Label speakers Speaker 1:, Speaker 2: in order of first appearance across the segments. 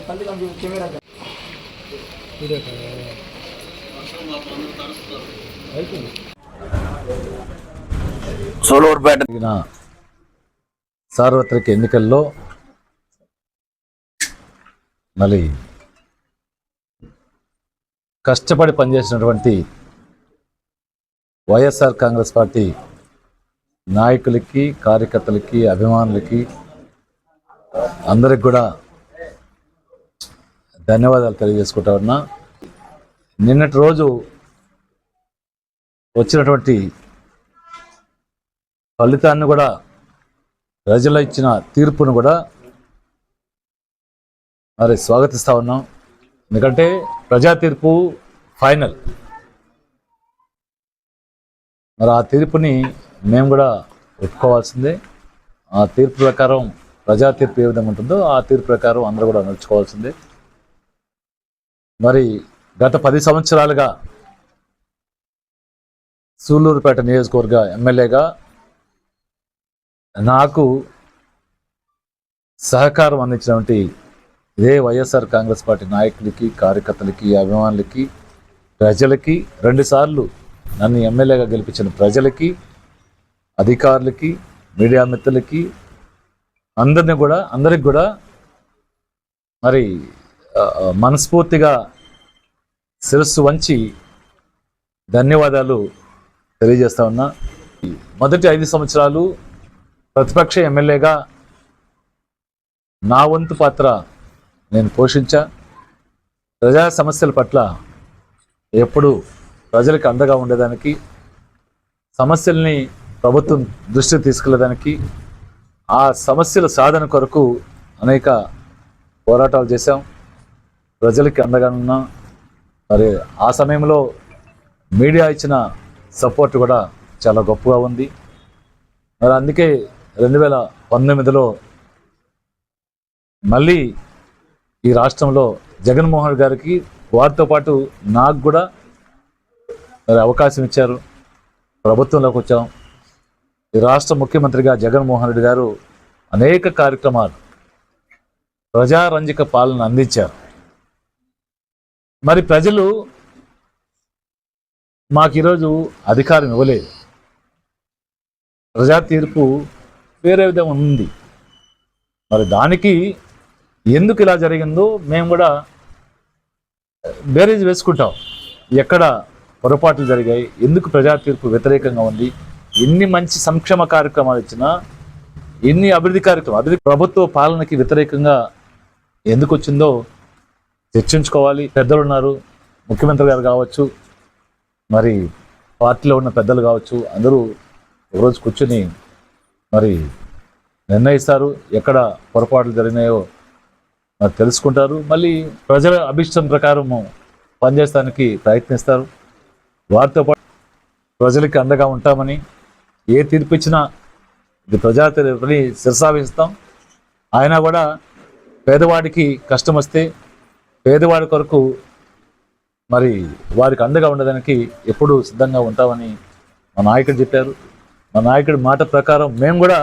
Speaker 1: కళ్ళు కంపి కెమెరా
Speaker 2: సోలూరుపేట
Speaker 3: జరిగిన సార్వత్రిక ఎన్నికల్లో మళ్ళీ కష్టపడి పనిచేసినటువంటి వైఎస్ఆర్ కాంగ్రెస్ పార్టీ నాయకులకి కార్యకర్తలకి అభిమానులకి అందరికి కూడా ధన్యవాదాలు తెలియజేసుకుంటా ఉన్నా. నిన్నటి రోజు వచ్చినటువంటి ఫలితాన్ని కూడా ప్రజలు ఇచ్చిన తీర్పును కూడా మరి స్వాగతిస్తా ఉన్నాం. ఎందుకంటే ప్రజా తీర్పు ఫైనల్. మరి ఆ తీర్పుని మేము కూడా ఒప్పుకోవాల్సిందే. ఆ తీర్పు ప్రకారం ప్రజా తీర్పు ఏ విధంగా ఉంటుందో ఆ తీర్పు ప్రకారం అందరూ కూడా నడుచుకోవాల్సిందే. మరి గత పది సంవత్సరాలుగా సూళ్ళూరుపేట నియోజకవర్గ ఎమ్మెల్యేగా నాకు సహకారం అందించినటువంటి ఇదే వైఎస్ఆర్ కాంగ్రెస్ పార్టీ నాయకులకి కార్యకర్తలకి అభిమానులకి ప్రజలకి రెండుసార్లు నన్ను ఎమ్మెల్యేగా గెలిపించిన ప్రజలకి అధికారులకి మీడియా మిత్రులకి అందరిని కూడా అందరికి కూడా మరి మనస్ఫూర్తిగా శిరస్సు వంచి ధన్యవాదాలు తెలియజేస్తా ఉన్నా. మొదటి ఐదు సంవత్సరాలు ప్రతిపక్ష ఎమ్మెల్యేగా నా వంతు పాత్ర నేను పోషించా. ప్రజా సమస్యల పట్ల ఎప్పుడు ప్రజలకు అండగా ఉండేదానికి సమస్యల్ని ప్రభుత్వం దృష్టికి తీసుకెళ్ళడానికి ఆ సమస్యల సాధన కొరకు అనేక పోరాటాలు చేశాం. ప్రజలకి అండగా మరి ఆ సమయంలో మీడియా ఇచ్చిన సపోర్ట్ కూడా చాలా గొప్పగా ఉంది. మరి అందుకే రెండు వేల పంతొమ్మిదిలో మళ్ళీ ఈ రాష్ట్రంలో జగన్మోహన్ గారికి వారితో పాటు నాకు కూడా మరి అవకాశం ఇచ్చారు. ప్రభుత్వంలోకి వచ్చాం. రాష్ట్ర ముఖ్యమంత్రిగా జగన్మోహన్ రెడ్డి గారు అనేక కార్యక్రమాలు ప్రజారంజక పాలన అందించారు. మరి ప్రజలు మాకు ఈరోజు అధికారం ఇవ్వలేదు. ప్రజా తీర్పు వేరే విధంగా ఉంది. మరి దానికి ఎందుకు ఇలా జరిగిందో మేము కూడా బేరేజ్ వేసుకుంటాం. ఎక్కడ పొరపాట్లు జరిగాయి ఎందుకు ప్రజా తీర్పు వ్యతిరేకంగా ఉంది ఎన్ని మంచి సంక్షేమ కార్యక్రమాలు ఇచ్చినా ఎన్ని అభివృద్ధి కార్యక్రమాలు అభివృద్ధి ప్రభుత్వ పాలనకి వ్యతిరేకంగా ఎందుకు వచ్చిందో చర్చించుకోవాలి. పెద్దలు ఉన్నారు ముఖ్యమంత్రి గారు కావచ్చు మరి పార్టీలో ఉన్న పెద్దలు కావచ్చు అందరూ ఒకరోజు కూర్చుని మరి నిర్ణయిస్తారు ఎక్కడ పొరపాట్లు జరిగినాయో మరి తెలుసుకుంటారు. మళ్ళీ ప్రజల అభిష్టం ప్రకారము పనిచేస్తానికి ప్రయత్నిస్తారు. వారితో పాటు ప్రజలకి అండగా ఉంటామని ఏ తీర్పు ఇచ్చినా ఇది ప్రజా శిరసావిస్తాం ఆయన కూడా పేదవాడికి కష్టం వస్తే పేదవాడి కొరకు మరి వారికి అండగా ఉండడానికి ఎప్పుడూ సిద్ధంగా ఉంటామని మా నాయకుడు చెప్పారు. మా నాయకుడి మాట ప్రకారం మేము కూడా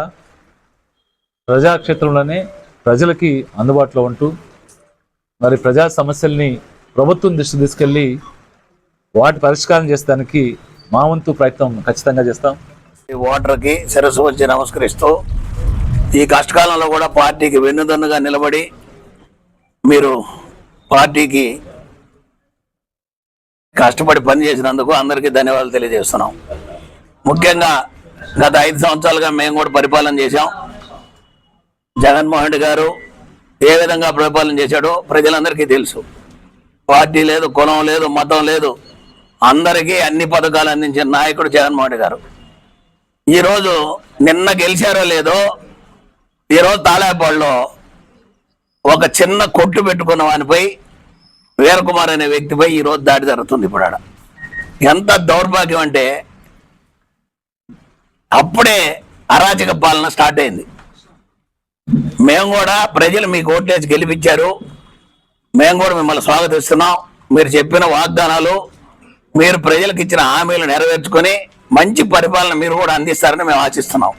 Speaker 3: ప్రజాక్షేత్రంలోనే ప్రజలకి అందుబాటులో ఉంటూ మరి ప్రజా సమస్యల్ని ప్రభుత్వం దృష్టి తీసుకెళ్ళి వాటి పరిష్కారం చేసేదానికి మా వంతు ప్రయత్నం ఖచ్చితంగా చేస్తాం.
Speaker 2: ఈ ఓటర్కి శిరస్సు వచ్చి నమస్కరిస్తూ ఈ కష్టకాలంలో కూడా పార్టీకి వెన్నుదన్నుగా నిలబడి మీరు పార్టీకి కష్టపడి పనిచేసినందుకు అందరికీ ధన్యవాదాలు తెలియజేస్తున్నాం. ముఖ్యంగా గత ఐదు సంవత్సరాలుగా మేము కూడా పరిపాలన చేశాం. జగన్మోహన్ రెడ్డి గారు ఏ విధంగా పరిపాలన చేశాడో ప్రజలందరికీ తెలుసు. పార్టీ లేదు కులం లేదు మతం లేదు. అందరికీ అన్ని పథకాలు అందించిన నాయకుడు జగన్మోహన్ రెడ్డి గారు. ఈరోజు నిన్న గెలిచారో లేదో ఈరోజు తాళాపాడులో ఒక చిన్న కొట్టు పెట్టుకున్న వానిపై వీరకుమార్ అనే వ్యక్తిపై ఈరోజు దాడి జరుగుతుంది ఇప్పుడు ఆడ ఎంత దౌర్భాగ్యం అంటే అప్పుడే అరాచక పాలన స్టార్ట్ అయింది. మేము కూడా ప్రజలు మీకు ఓట్లేసి గెలిపించారు. మేము కూడా మిమ్మల్ని స్వాగతిస్తున్నాం. మీరు చెప్పిన వాగ్దానాలు మీరు ప్రజలకు ఇచ్చిన హామీలు నెరవేర్చుకొని మంచి పరిపాలన మీరు కూడా అందిస్తారని మేము ఆశిస్తున్నాం.